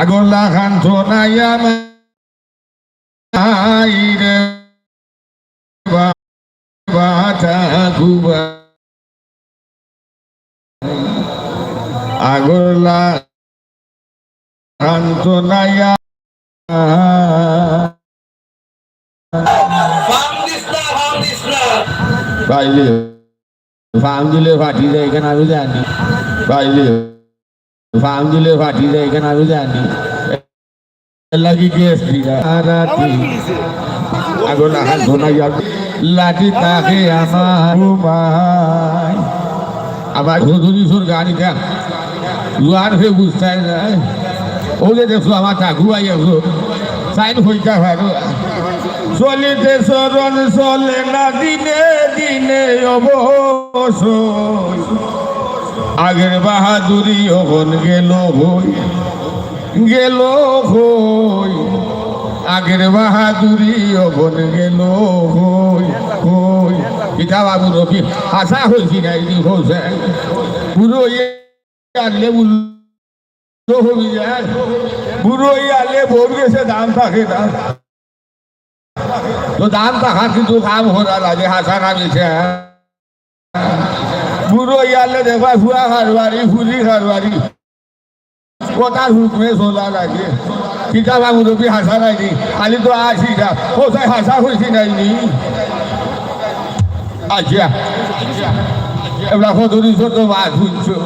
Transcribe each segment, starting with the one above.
আগলা খান সোনাইয়া মাইরে বাটা কুবা। আগলা খান সোনাইয়া পাইলে ফার্ম দিলে ফাটি যায় এখানে আমি জানি। পাইলে ফার্ম দিলে ফাটি যায় এখানে আমি জানি। লাগি আগলা খান সোনাইয়া লাঠি তাকে আমার আবার হুজুরি সুর গাড়ি দেখ জোয়ার হয়ে বুঝতে যায় ও যে দেখছ, আমার কাকু আই আসো সাইন হইতা ভালো চলিতে চরণ চলে না, দিনে দিনে অবশ্যই আগের বাহাদুরি হন গেল হই গেল হই আগের বাহাদুরি অবন গেল হই হই পিতা বাবু রবি, আশা হয়েছি না এই হয়েছে পুরো আনলে যায়। পুরো আনলে ভোর দাম থাকে না। তো দাম থাকা কিন্তু কাম হরা লাগে হাসা নামিছে। পুরো ইয়ালে দেখবা ফুয়া খারবারি ফুলি খারবারি কথার হুকমে চলা লাগে। কিতাবা মুরব্বী হাসা নাইনি খালি তো আসি না কোথায় হাসা হয়েছি নাইনি আচ্ছা এবার কতদিন ছোট মাছ শুনছো।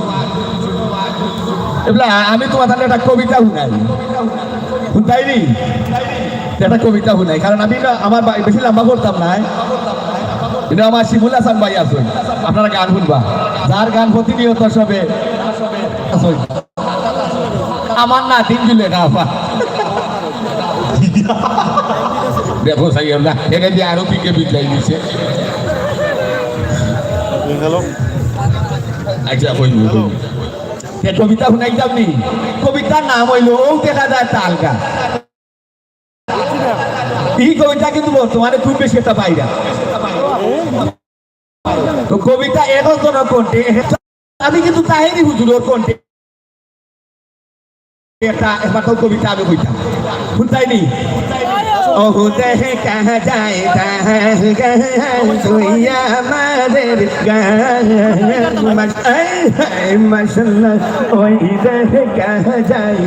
এবার আমি তোমার তাহলে একটা কবিতা শুনাই। শুনতাইনি? একটা কবিতা শুনাই। কারণ আমি না, আমার বেশি লম্বা করতাম না। কিন্তু আমার শিবুল হাসান ভাই আসুন আপনারা গান শুনবা। যার গান প্রতিনিয়ত সবে। আমার না দিন দিলে না আপা। দেখো সাই না এটা দিয়ে আরও পিকে বিদ্যাই দিছে। আচ্ছা হইব কবিতা শুনাই যাবনি কবিতার নাম হইল ও দেখা যায় তাল গান এই কবিতা কিন্তু বর্তমানে খুব বেশি একটা বাইরা তো কবিতা এখন কোন কণ্ঠে আমি কিন্তু তাহেরি হুজুরের কণ্ঠে একটা একবার কবিতা আমি কইতাম। শুনতাইনি? ওহ দেহে কাহা যায় তুই আমাদের মাসাল্লাহ ওই দেহে কাহা যায়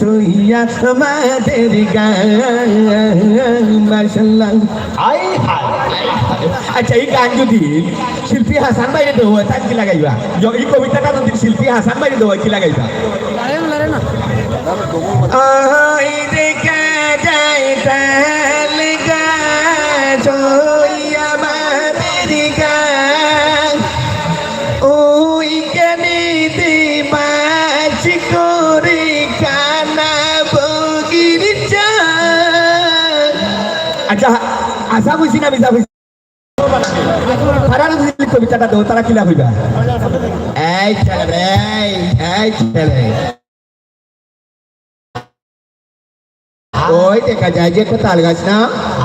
তুই আমাদের মাসাল্লাহ আই আচ্ছা এই গান যদি শিল্পী হাসান বাইরে দেওয়া তার কি লাগাইবা? এই কবিতাটা যদি শিল্পী হাসান বাইরে দেওয়া কি লাগাইবা? আচ্ছা আশা বুঝি না বিজা বুঝি যদি কবিতাটা দেবো তারা কিলা হইবা? এই ছেলে এই ছেলে ওই দেখা যায় যে একটা তাল গাছ না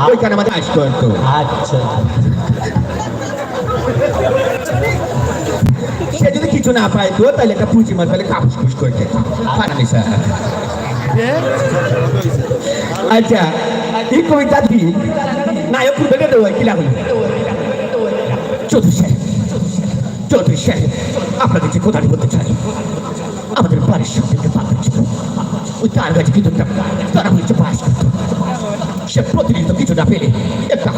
ওইখানে আমাদের চাষ করতো আচ্ছা। সে যদি কিছু না পাইতো তাহলে একটা পুঁজি মাছ তাহলে কাপুস কুস করে খেত। স্যার। আচ্ছা এই কবিতা দিন নায়ক দেওয়া কি লাগল চৌধুরী সাহেব চৌধুরী সাহেব আপনাদের যে কোথায় বলতে চাই আমাদের বাড়ির সামনে একটা পাতা ছিল ওই তার কিন্তু একটা তারা হয়েছে করতো সে প্রতিনিয়ত কিছু না পেলে একটা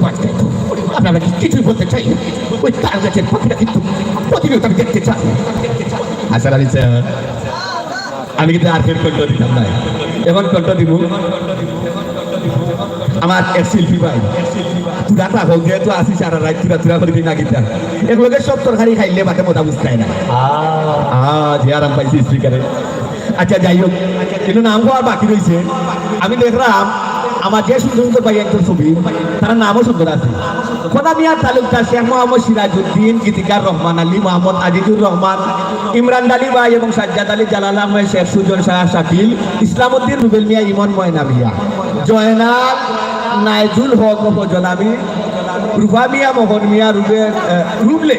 মাছ খাইতো আপনারা কিছুই বলতে চাই ওই তার গাছের পাখিটা কিন্তু প্রতিনিয়ত আমি দেখতে চাই আসার আলী স্যার আমি কিন্তু আর ফের কণ্ঠ দিতাম না এবার কণ্ঠ দিব আমার এক শিল্পী ভাই তুরা হোক যেহেতু আসি সারা রাত তুরা তুরা করে না গীতা এগুলোকে সব তরকারি খাইলে মাঠে মোটা বুঝতে না আহ যে আরাম পাইছি স্পিকারে আচ্ছা যাই হোক। কিন্তু নাম আর বাকি রয়েছে আমি দেখলাম আমার যে সুন্দর সুন্দর ভাই একজন ছবি, তার নামও সুন্দর আছে। খোদা মিয়া তালুকদার শেখ মোহাম্মদ সিরাজউদ্দিন, গীতিকার রহমান আলী মোহাম্মদ আজিজুর রহমান, ইমরান আলী ভাই এবং সাজ্জাদ আলী জালাল আহমেদ, শেখ সুজন শাহ শাকিল, ইসলামউদ্দিন রুবেল মিয়া, ইমন ময়না মিয়া জয়নাল নাইজুল হক উপজনাবি রুফা মিয়া, মোহন মিয়া, রুবে রুবলে।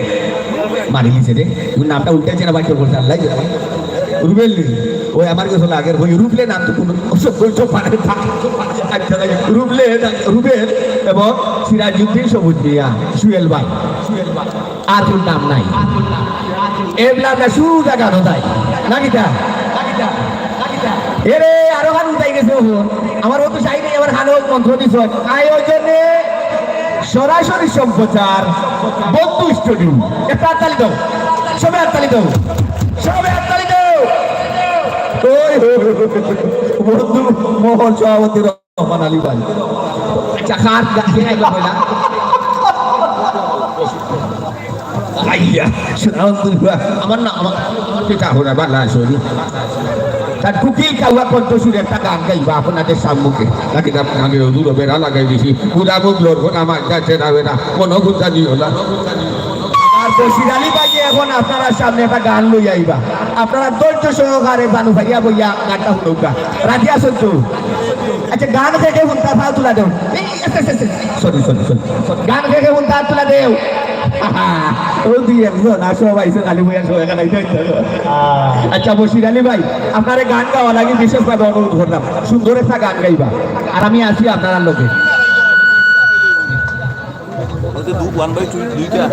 মারি লিছে রে। নামটা উল্টেছে না বাকি বলতে আল্লাহ রুবেল ওই আমার কাছে আগের ওই রুবলে নাম তো কোনো পারে রুবলে রুবেল এবং সিরাজউদ্দিন সবুজ মিয়া, সুয়েল ভাই আর নাম নাই। এবলা না সুদা গানো তাই। নাকিটা এরে, আরও গান উঠাই গেছে আমার চাই নেই আমার হানো মন্ত্র আয়োজনে সরাসরি সম্প্রচার বন্ধু স্টুডিও একটা হাততালি দাও। সবাই হাততালি দাও। ওই বন্ধু মোহন সভাপতি রহমান আলী ভাই। চাকার হইলা আইয়া আমার না আমার পিতা হরা বালা সরি তার কুকিল কাউয়া কণ্ঠ সুরে একটা গান গাইবা আপনাদের সম্মুখে। নাকি আপনাকে দূর বেড়া লাগাই দিছি। পুরা মুখ লড়বো আমার না কোনো গুজা দিও না। বসির আলী ভাই এখন আপনারা সামনে একটা গান লই আইবা আপনারা ধৈর্য সহকারে বানু ভাইয়া বইয়া গানটা শুনৌকা রাজি আসুন তো? আচ্ছা গান থেকে হুন্তা ফাও তুলা দেও। সরি সরি সরি গান থেকে হুন্তা তুলা দেও। আসো আচ্ছা বসির আলী ভাই, আপনার গান গাওয়া লাগে বিশেষভাবে অনুরোধ করলাম। সুন্দর একটা গান গাইবা। আর আমি আছি আপনার লোকে দু ওয়ান বাই টু দুইটা।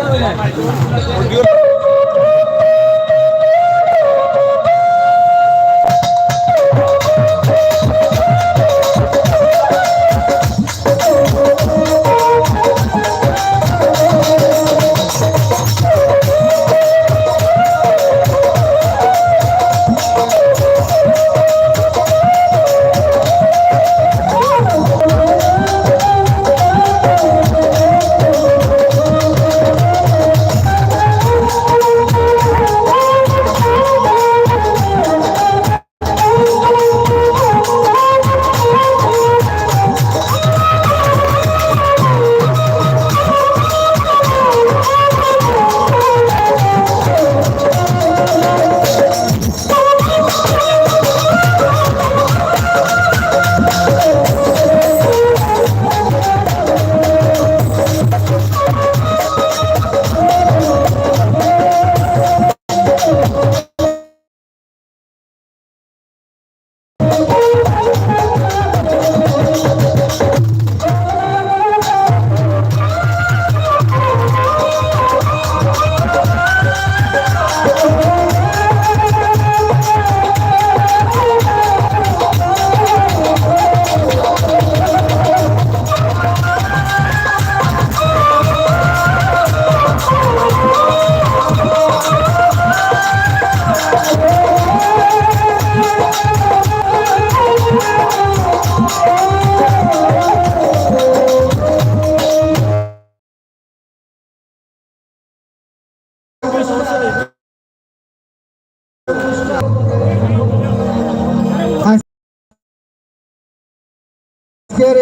আজকের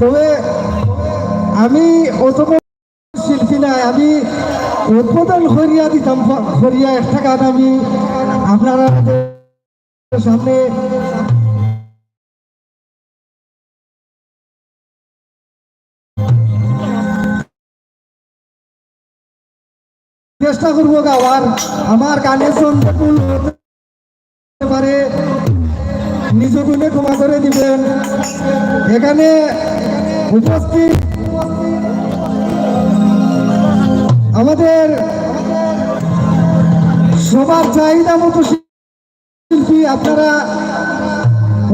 তবে আমি অত শিল্পী নাই আমি উদ্বোধন করিয়া দিতাম করিয়া একটা গান আমি আপনারা সামনে চেষ্টা করব গাওয়ার আমার সঙ্গে ভুল হতে পারে। নিজ গুণে ক্ষমা করে দিবেন। এখানে উপস্থিত আমাদের সবার চাহিদা মতো শিল্পী আপনারা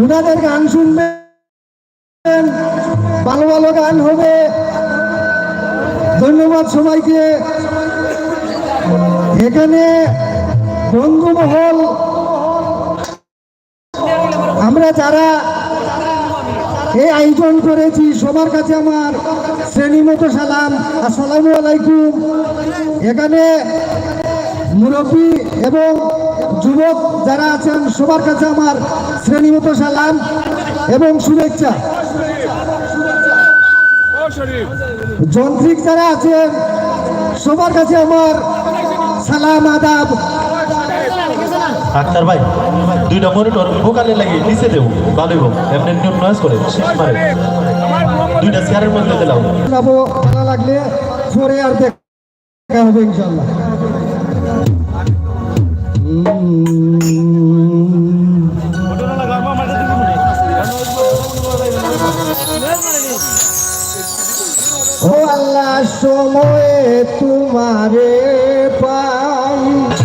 ওনাদের গান শুনবেন, ভালো ভালো গান হবে। ধন্যবাদ সবাইকে। এখানে বন্ধুমহল আমরা যারা এই আয়োজন করেছি, সবার কাছে আমার শ্রেণীমতো সালাম, আসসালামু আলাইকুম। এখানে মুরব্বী এবং যুবক যারা আছেন, সবার কাছে আমার শ্রেণীমতো সালাম এবং শুভেচ্ছা। যন্ত্রিক যারা আছেন, সবার কাছে আমার সালাম, আদাব। ডাক্তার ভাই, দুইটা মনিটর ভোকালে লাগে নিচে দেবো, ভালো হইব। এমনি নিয়ম করে দুইটা চেয়ারের মধ্যে দিলাম। লাগলে আর দেখা হবে ও আল্লাহ সময়ে তোমারে পাই